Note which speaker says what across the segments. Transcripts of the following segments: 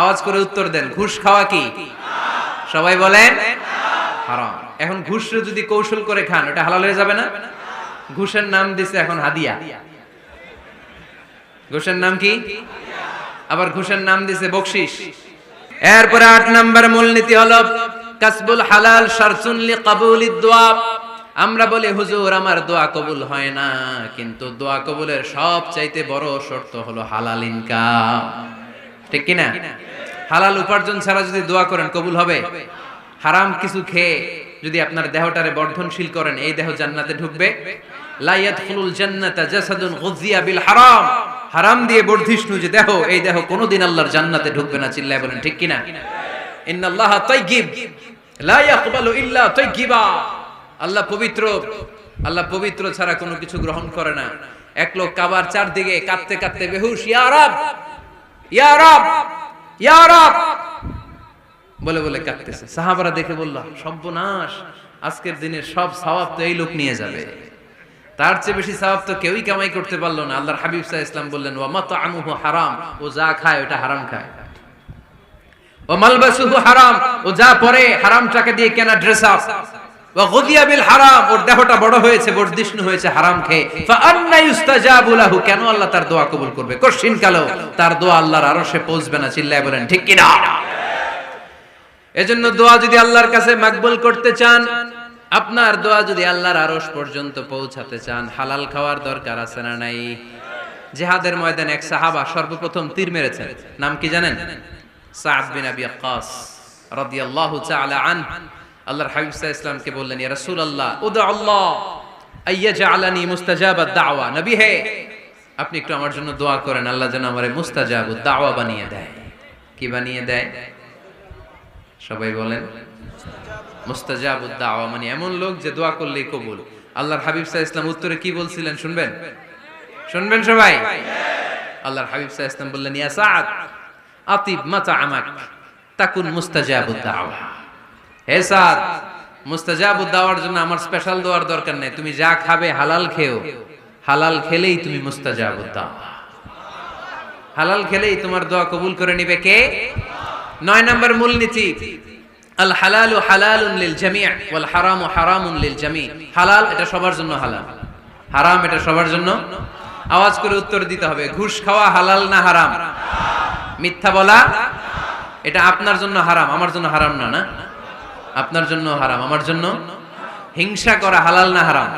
Speaker 1: আওয়াজ করে উত্তর দেন, ঘুষ খাওয়া কি? সবাই বলেন, হারাম। এখন ঘুষ যদি কৌশল করে খান, ওটা হালাল হয়ে যাবে না? ঘুষের নাম দিছে এখন হাদিয়া। ঘুষের নাম কি? আবার ঘুষের নাম দিছে বকশিস এরপরে আট নাম্বার মূলনীতি হলো, কাসবুল হালাল শারসুন লি কাবুলিদ দোয়া। আমরা বলি, হুজুর, আমার দোয়া কবুল হয় না, কিন্তু দোয়া কবুলের সব চাইতে বড় শর্ত হলো হালাল ইনকাম। ঠিক কি না হালাল উপার্জন ছাড়া যদি দোয়া করেন, কবুল হবে? হারাম কিছু খেয়ে যদি আপনার দেহটারে বর্ধনশীল করেন, এই দেহ জান্নাতে ঢুকবে? লা ইয়াদখুলুল জান্নাতা জাসাদুন গুযিয়া বিল হারাম। হারাম দিয়ে বর্ধিষ্ণু যে দেহ, এই দেহ কোনোদিন আল্লাহর জান্নাতে ঢুকবে না, চিল্লায় বলেন, ঠিক কিনা? ইন্নাল্লাহা তাইয়্যিব লা ইয়াকবালু ইল্লা তাইয়্যিবা আল্লাহ পবিত্র। আল্লাহ পবিত্র ছাড়া কোনো কিছু গ্রহণ করে না। এক লোক কাবার চারদিকে কাঁদতে কাঁদতে বেহুশ, ইয়া রাব! বলে বলে কাঁদতেছে। সাহাবারা দেখে বলল, সর্বনাশ, আজকের দিনের সব তো এই লোক নিয়ে যাবে। তার চেয়ে বেশি সওয়াব তো কেউই কামাই করতে পারল না। আল্লাহর হাবিব সাল্লাল্লাহু ইসলাম বললেন, ওয়া হারাম, ও যা খায় ওটা হারাম খায়। ও মালবাসুহু হারাম, ও যা পরে হারাম টাকা দিয়ে কেনা ড্রেস আপ আল্লাহর কাছে মাকবুল করতে চান, আপনার দোয়া যদি আল্লাহর পর্যন্ত পৌঁছাতে চান, হালাল খাওয়ার দরকার আছে না নাই? জিহাদের ময়দানে এক সাহাবা সর্বপ্রথম তীর মেরেছেন। নাম কি জানেন? আল্লাহর হাবিব ইসলামকে বললেন, ইয়া রাসূলুল্লাহ উদা আল্লাহ আইয়াজআলানি মুস্তাজাবাদ দাওয়া। নবী হে, আপনি একটু আমার জন্য দোয়া করেন, আল্লাহ যেন আমারে মুস্তাজাবুদ দাওয়া বানিয়ে দেয়। কি বানিয়ে দেয়? সবাই বলেন, মুস্তাজাবুদ দাওয়া মানে এমন লোক যে দোয়া করলেই কবুল। আল্লাহর হাবিব সাল্লাল্লাহু ইসলাম উত্তরে কি বলছিলেন, শুনবেন? শুনবেন সবাই? আল্লাহর হাবিব সাল্লাল্লাহু ইসলাম বললেন, ইয়া সাদ আতিব মাতাআমাক তাকুন মুস্তাজাবুদ দাওয়া। হে সাদ মুস্তাজাবুদ দাওয়ার জন্য আমার স্পেশাল দোয়ার দরকার নেই। তুমি যা খাবে হালাল খেও। হালাল খেলেই তুমি হালাল খেলেই তোমার দোয়া কবুল করে নিবে কে? নয় নম্বর মূলনীতি আল ওয়াল জামি' হালাল এটা সবার জন্য হালাল। হারাম এটা সবার জন্য। আওয়াজ করে উত্তর দিতে হবে, ঘুষ খাওয়া হালাল না হারাম? মিথ্যা বলা? এটা আপনার জন্য হারাম, আমার জন্য হারাম না না? আপনার জন্য হারাম, আমার জন্য? হিংসা করা হালাল না হারাম?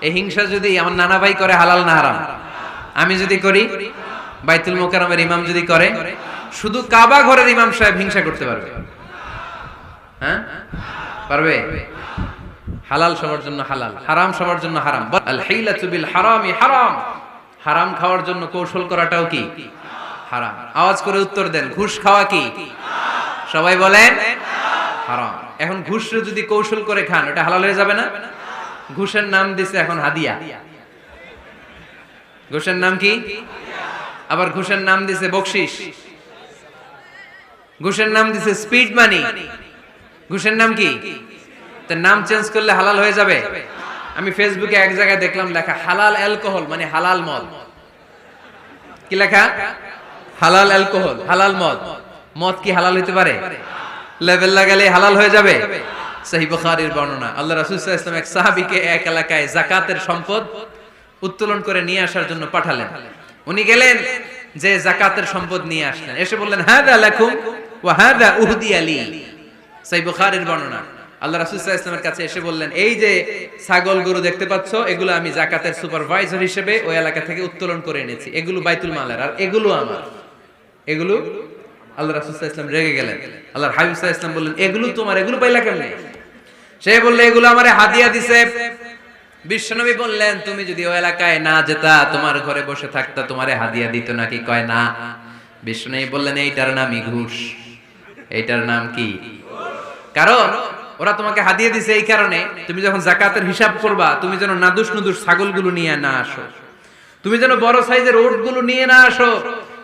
Speaker 1: এই হিংসা যদি আমার নানা ভাই করে, হালাল না হারাম? আমি যদি করি, বাইতুল মোকারমের ইমাম যদি করে, শুধু কাবা ঘরের ইমাম সাহেব হিংসা করতে পারবে। হ্যাঁ? পারবে? হালাল সবার জন্য হালাল, হারাম সবার জন্য হারাম। আল হিলাতু বিল হারামি হারাম। হারাম খাওয়ার জন্য কৌশল করাটাও কি? হারাম। আওয়াজ করে উত্তর দেন, ঘুষ খাওয়া কি? সবাই বলেন হারাম। এখন ঘুষ যদি কৌশল করে খান, ওটা হালাল হয়ে যাবে না? ঘুষের নাম দিছে এখন হাদিয়া। ঘুষের নাম কি? আবার ঘুষের নাম দিছে বকশিস। ঘুষের নাম দিছে স্পিড মানি ঘুষের নাম কি? নাম চেঞ্জ করলে হালাল হয়ে যাবে। আমি ফেসবুকে এক জায়গায় দেখলাম, লেখা হালাল অ্যালকোহল মানে হালাল মদ। কি লেখা? হালাল অ্যালকোহল হালাল মদ। মদ কি হালাল হতে পারে? লেভেল লাগালে হালাল হয়ে যাবে। সহি বুখারীর বর্ণনা। আল্লাহ রাসূল আলাইহি এক সাহাবীকে এক এলাকায় যাকাতের সম্পদ উত্তোলন করে নিয়ে আসার জন্য পাঠালেন। উনি গেলেন যে জাকাতের সম্পদ নিয়ে আসলেন। এসে বললেন হাদা লাকুম ওয়া হাদা উহদি আলী সহি বুখারীর বর্ণনা। আল্লাহ রাসূল সাল্লাল্লাহু কাছে এসে বললেন, এই যে ছাগল গরু দেখতে পাচ্ছ, এগুলো আমি জাকাতের সুপারভাইজার হিসেবে ওই এলাকা থেকে উত্তোলন করে এনেছি। এগুলো বাইতুল মালের, আর এগুলো আমার। এগুলো আল্লাহ ওয়াসাল্লাম রেগে গেলেন। আল্লাহর হাবিব সাল্লাল্লাহু বললেন, এগুলো তোমার, এগুলো পাইলা সে বললে, এগুলো আমারে হাদিয়া দিছে। বিশ্বনবী বললেন, তুমি যদি ওই এলাকায় না যেতা, তোমার ঘরে বসে থাকতা, তোমারে হাদিয়া দিত নাকি? কয়, না। বিশ্বনবী বললেন, এইটার নামই ঘুষ এইটার নাম কি? কারণ ওরা তোমাকে হাদিয়া দিছে এই কারণে, তুমি যখন জাকাতের হিসাব করবা, তুমি যেন নাদুস নুদুস ছাগলগুলো নিয়ে না আসো। তুমি যেন বড় সাইজের ওটগুলো নিয়ে না আসো।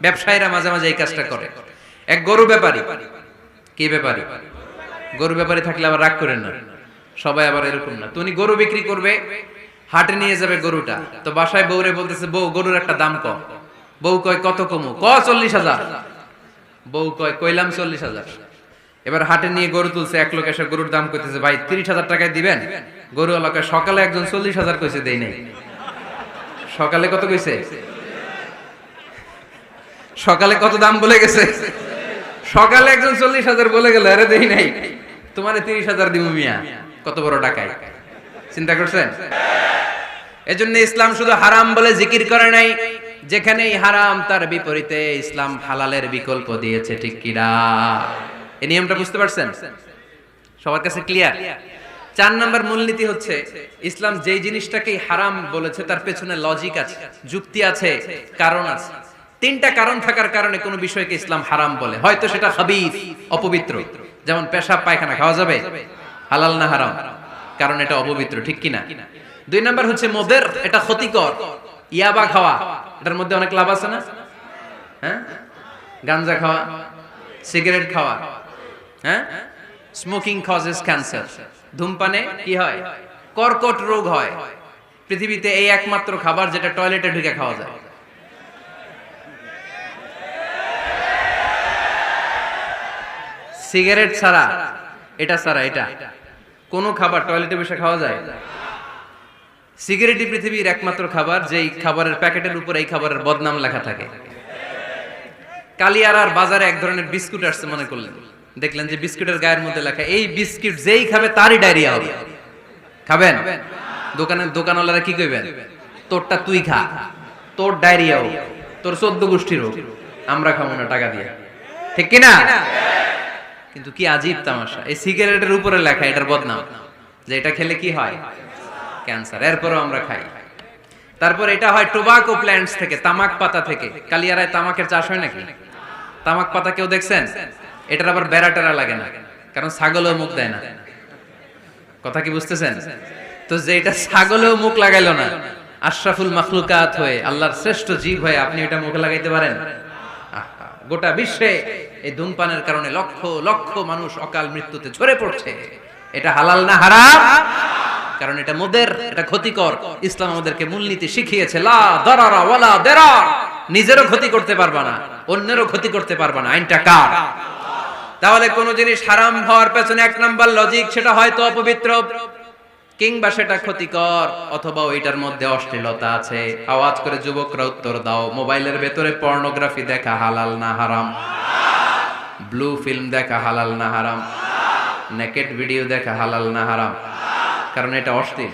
Speaker 1: ব্যবসায়ীরা মাঝে মাঝে এই কাজটা করে। এক গরু ব্যাপারী। কি ব্যাপারী? গরু ব্যাপারী থাকলে আবার রাগ করেন না। সবাই আবার এরকম না। তুমি গরু বিক্রি করবে, হাটে নিয়ে যাবে গরুটা। তো বাসায় বউরে বলতেছে, বউ, গরুর একটা দাম কম। বউ কয়, কত কমু? ক, চল্লিশ হাজার। বউ কয়, কইলাম চল্লিশ হাজার। এবার হাটে নিয়ে গরু তুলছে, এক লোক এসে গরুর দাম কইতেছে, ভাই, তিরিশ হাজার টাকায় দিবেন? গরু এলাকায় সকালে একজন চল্লিশ হাজার কইছে, দেই নাই। সকালে কত কইছে? সকালে কত দাম বলে গেছে? সকালে একজন চল্লিশ হাজার বলে গেল, আরে দেই নাই। তোমারে তিরিশ হাজার দিব মিয়া, কত বড় টাকায় চিন্তা করছেন? এজন্য ইসলাম শুধু হারাম বলে জিকির করে নাই, যেখানেই হারাম তার বিপরীতে ইসলাম হালালের বিকল্প দিয়েছে, ঠিক কিনা এই নিয়মটা বুঝতে পারছেন? সবার কাছে ক্লিয়ার চার নাম্বার মূলনীতি হচ্ছে, ইসলাম যেই জিনিসটাকেই হারাম বলেছে তার পেছনে লজিক আছে, যুক্তি আছে, কারণ আছে। তিনটা কারণ থাকার কারণে কোনো বিষয়কে ইসলাম হারাম বলে। হয়তো সেটা হাবিব অপবিত্র। যেমন পেশাব, পায়খানা খাওয়া যাবে? হালাল না হারাম? কারণ এটা অপবিত্র, ঠিক কিনা? দুই নাম্বার হচ্ছে মোদের, এটা ক্ষতিকর। ইয়াবা খাওয়া, এটার মধ্যে অনেক লাভ আছে না? হ্যাঁ? গাঞ্জা খাওয়া, সিগারেট খাওয়া হ্যাঁ? স্মোকিং কজেস ক্যান্সার ধূমপানে কি হয়? কর্কট রোগ হয়। পৃথিবীতে এই একমাত্র খাবার যেটা টয়লেটে ঢুকে খাওয়া যায়। সিগারেট ছাড়া, এটা ছাড়া, এটা। কোন খাবার টয়লেটে বসে খাওয়া যায়? সিগারেটই পৃথিবীর একমাত্র খাবার, যেই খাবারের প্যাকেটের উপর এই খাবারের বদনাম লেখা থাকে। কালিয়ারার বাজারে এক ধরনের বিস্কুট আসছে, মনে করলেন। দেখলেন যে বিস্কুটের গায়ের মধ্যে লেখা, এই বিস্কুট যেই খাবে তারই ডায়রিয়া হবে। খাবেন? দোকানের দোকানওয়ালারা কি কইবেন? তোরটা তুই খা, তোর ডায়রিয়া হোক, তোর চোদ্দ গোষ্ঠীর হোক, আমরা খাব না টাকা দিয়ে। ঠিক কিনা? কিন্তু কি আজীব তামাশা। এই সিগারেটের উপরে লেখা এটার বদনাম, যে এটা খেলে কি হয়? ক্যান্সার। এরপরও আমরা খাই। তারপর এটা হয় টোবাকো প্ল্যান্টস থেকে, তামাক পাতা থেকে। কালিয়ারায় তামাকের চাষ হয় নাকি? তামাক পাতা কেউ দেখছেন? এটার আবার বেড়া টেরা লাগে না, কারণ ছাগলও মুখ দেয় না। কথা কি বুঝতেছেন? তো যে এটা ছাগলেও মুখ লাগাইলো না, আশরাফুল মাখলুকাত হয়ে, আল্লাহর শ্রেষ্ঠ জীব হয়ে আপনি এটা মুখে লাগাইতে পারেন? গোটা বিশ্বে এই ধূমপানের কারণে লক্ষ লক্ষ মানুষ অকাল মৃত্যুতে ঝরে পড়ছে। এটা হালাল না হারাম? কারণ এটা মোদের, এটা ক্ষতিকর। ইসলাম আমাদেরকে মূলনীতি শিখিয়েছে, লা দরারা ওয়ালা দেরার। নিজেরও ক্ষতি করতে পারবা না, অন্যেরও ক্ষতি করতে পারবা না। আইনটা কার? তাহলে কোন জিনিস হারাম হওয়ার পেছনে এক নাম্বার লজিক সেটা হয়তো অপবিত্র। কিংবা সেটা ক্ষতিকর অথবা ওইটার মধ্যে অশ্লীলতা আছে। আওয়াজ করে যুবকরা উত্তর দাও, মোবাইলের ভেতরে পর্নোগ্রাফি দেখা হালাল না হারাম? ব্লু ফিল্ম দেখা হালাল না হারাম। নেকেট ভিডিও দেখা হালাল না হারাম। কারণ এটা অশ্লীল